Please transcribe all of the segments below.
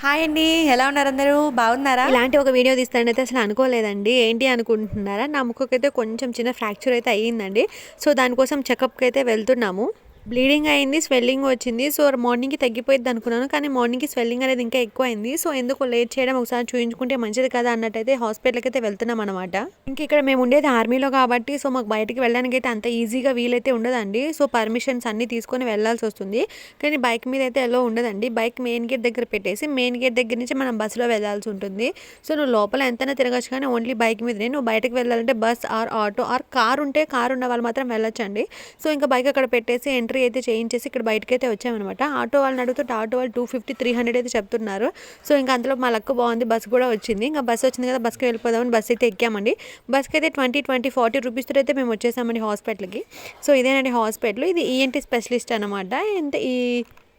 Hi అండి ఎలా ఉన్నారు అందరూ? బాగున్నారా? ఇలాంటి ఒక వీడియో తీస్తానైతే అసలు అనుకోలేదండి. ఏంటి అనుకుంటున్నారా? నా ముక్కుకైతే కొంచెం చిన్న ఫ్రాక్చర్ అయితే అయ్యిందండి. సో దానికోసం చెకప్కి అయితే వెళ్తున్నాము. బ్లీడింగ్ అయింది స్వెల్లింగ్ వచ్చింది. సో మార్నింగ్కి తగ్గిపోయింది అనుకున్నాను కానీ మార్నింగ్కి స్వెల్లింగ్ అనేది ఇంకా ఎక్కువైంది. సో ఎందుకు లేట్ చేయడం ఒకసారి చూయించుకుంటే మంచిది కదా అన్నట్టయితే హాస్పిటల్కి అయితే వెళ్తున్నాం అనమాట ఇంక ఇక్కడ మేము ఉండేది ఆర్మీలో కాబట్టి సో మాకు బయటికి వెళ్ళడానికి అయితే అంత ఈజీగా వీలైతే ఉండదండి. సో పర్మిషన్స్ అన్ని తీసుకొని వెళ్ళాల్సి వస్తుంది. కానీ బైక్ మీద అయితే ఎలా ఉండదండి. బైక్ మెయిన్ గేట్ దగ్గర పెట్టేసి మెయిన్ గేట్ దగ్గర నుంచి మనం బస్సులో వెళ్ళాల్సి ఉంటుంది. సో నువ్వు లోపల ఎంతైనా తిరగచ్చు కానీ ఓన్లీ బైక్ మీదనే. నువ్వు బయటకు వెళ్ళాలంటే bus or auto or car ఉంటే కార్ ఉన్న వాళ్ళు మాత్రం వెళ్ళొచ్చండి. సో ఇంకా బైక్ అక్కడ పెట్టేసి ఎంట్రీ అయితే చేయించేసి ఇక్కడ బయటకి అయితే వచ్చామన్నమాట. ఆటో వాళ్ళని అడుగుతుంటే ఆటో వాళ్ళు టూ ఫిఫ్టీ త్రీ హండ్రెడ్ అయితే చెప్తున్నారు. సో ఇంకా అందులో మా లక్ బాగుంది బస్ కూడా వచ్చింది. ఇంకా బస్ వచ్చింది కదా బస్కి వెళ్ళిపోదామని బస్ అయితే ఎక్కామండి. బస్కి అయితే ట్వంటీ ట్వంటీ ఫార్టీ రూపీస్తో అయితే మేము వచ్చేసామండి హాస్పిటల్కి. సో ఇదేనండి హాస్పిటల్. ఇది ఈఎన్టీ స్పెషలిస్ట్ అనమాట అంటే ఈ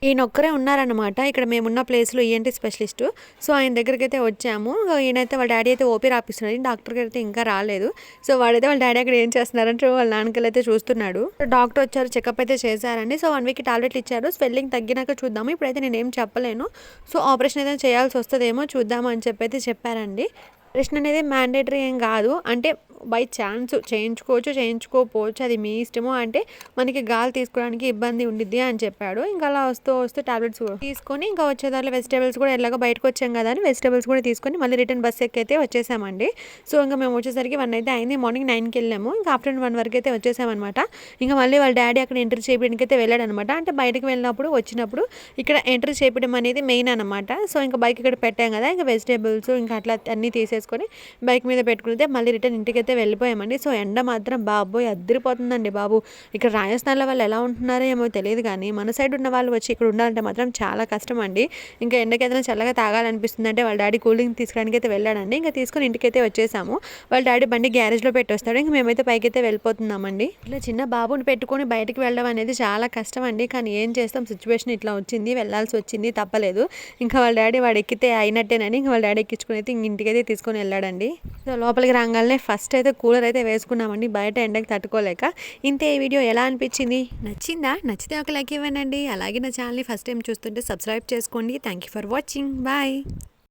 ఈయన ఒక్కరే ఉన్నారనమాట ఇక్కడ మేమున్న ప్లేస్లో ఈఎన్టీ స్పెషలిస్ట్. సో ఆయన దగ్గరికి అయితే వచ్చాము ఈయనైతే వాళ్ళ డాడీ అయితే ఓపీ రాపిస్తున్నారు డాక్టర్కి అయితే ఇంకా రాలేదు. సో వాడైతే వాళ్ళ డాడీ అక్కడ ఏం చేస్తున్నారంటే వాళ్ళ నాన్నకల్ అయితే చూస్తున్నాడు. డాక్టర్ వచ్చారు చెకప్ అయితే చేశారండి. సో వన్ వీక్ టాబ్లెట్లు ఇచ్చారు. స్వెల్లింగ్ తగ్గినాక చూద్దాము. ఇప్పుడైతే నేను ఏం చెప్పలేను. సో ఆపరేషన్ అయితే చేయాల్సి వస్తుందేమో చూద్దామని చెప్పి అయితే చెప్పారండి. ఆపరేషన్ అనేది మ్యాండేటరీ ఏం కాదు. అంటే బై ఛాన్స్ చేయించుకోవచ్చు చేయించుకోకపోవచ్చు. అది మీ ఇష్టము అంటే మనకి గాలి తీసుకోవడానికి ఇబ్బంది ఉండిద్ది అని చెప్పాడు. ఇంకా అలా వస్తూ వస్తూ టాబ్లెట్స్ తీసుకొని ఇంకా వచ్చేదారిలో వెజిటేబుల్స్ కూడా ఎలాగో బయటకు వచ్చాం కదా అని వెజిటేబుల్స్ కూడా తీసుకొని మళ్ళీ రిటర్న్ బస్ ఎక్కైతే వచ్చేసామండి. సో ఇంకా మేము వచ్చేసరికి వన్ అయితే అయింది. మార్నింగ్ నైన్కి వెళ్ళాము. ఇంకా ఆఫ్టర్నూన్ వన్ వరకు అయితే వచ్చేసామన్నమాట. ఇంకా మళ్ళీ వాళ్ళ డాడీ అక్కడ ఎంటర్ చేయడానికి అయితే వెళ్ళాడు అనమాట అంటే బయటకు వెళ్ళినప్పుడు వచ్చినప్పుడు ఇక్కడ ఎంటర్ చేయడం అనేది మెయిన్ అనమాట సో ఇంకా బైక్ ఇక్కడ పెట్టాం కదా. ఇంకా వెజిటేబుల్స్ ఇంకా అట్లా అన్నీ తీసేసుకొని బైక్ మీద పెట్టుకుంటే మళ్ళీ రిటర్న్ ఇంటికి అయితే వెళ్ళిపోయామండి. సో ఎండ మాత్రం బాబోయ్ అద్దరిపోతుందండి బాబు. ఇక్కడ రాజస్థాన్లో వాళ్ళు ఎలా ఉంటున్నారో ఏమో తెలియదు కానీ మన సైడ్ ఉన్న వాళ్ళు వచ్చి ఇక్కడ ఉండాలంటే మాత్రం చాలా కష్టం అండి ఇంకా ఎండకి ఏదైనా చల్లగా తాగాలనిపిస్తుంది అంటే వాళ్ళ డాడీ కూల్ డ్రింక్ తీసుకోవడానికి అయితే వెళ్ళాడండి. ఇంకా తీసుకొని ఇంటికైతే వచ్చేసాము. వాళ్ళ డాడీ బండి గ్యారేజ్లో పెట్టి వస్తాడు ఇంకా మేమైతే పైకి అయితే వెళ్ళిపోతున్నామండి. ఇట్లా చిన్న బాబుని పెట్టుకొని బయటకు వెళ్ళడం అనేది చాలా కష్టం అండి కానీ ఏం చేస్తాం? సిచ్యువేషన్ ఇట్లా వచ్చింది వెళ్ళాల్సి వచ్చింది తప్పలేదు. ఇంకా వాళ్ళ డాడీ వాడు ఎక్కితే అయినట్టేనని ఇంకా వాళ్ళ డాడీ ఎక్కించుకుని అయితే ఇంటికైతే తీసుకొని వెళ్ళాడండి. లోపలికి రాగానే ఫస్ట్ అయితే కూలర్ అయితే వేసుకున్నామండి బయట ఎండకి తట్టుకోలేక. ఇంతే ఈ వీడియో ఎలా అనిపించింది? నచ్చిందా? నచ్చితే ఒక లైక్ ఇవ్వండి. అలాగే నా ఛానల్ని ఫస్ట్ టైం చూస్తుంటే సబ్స్క్రైబ్ చేసుకోండి. Thank you for watching bye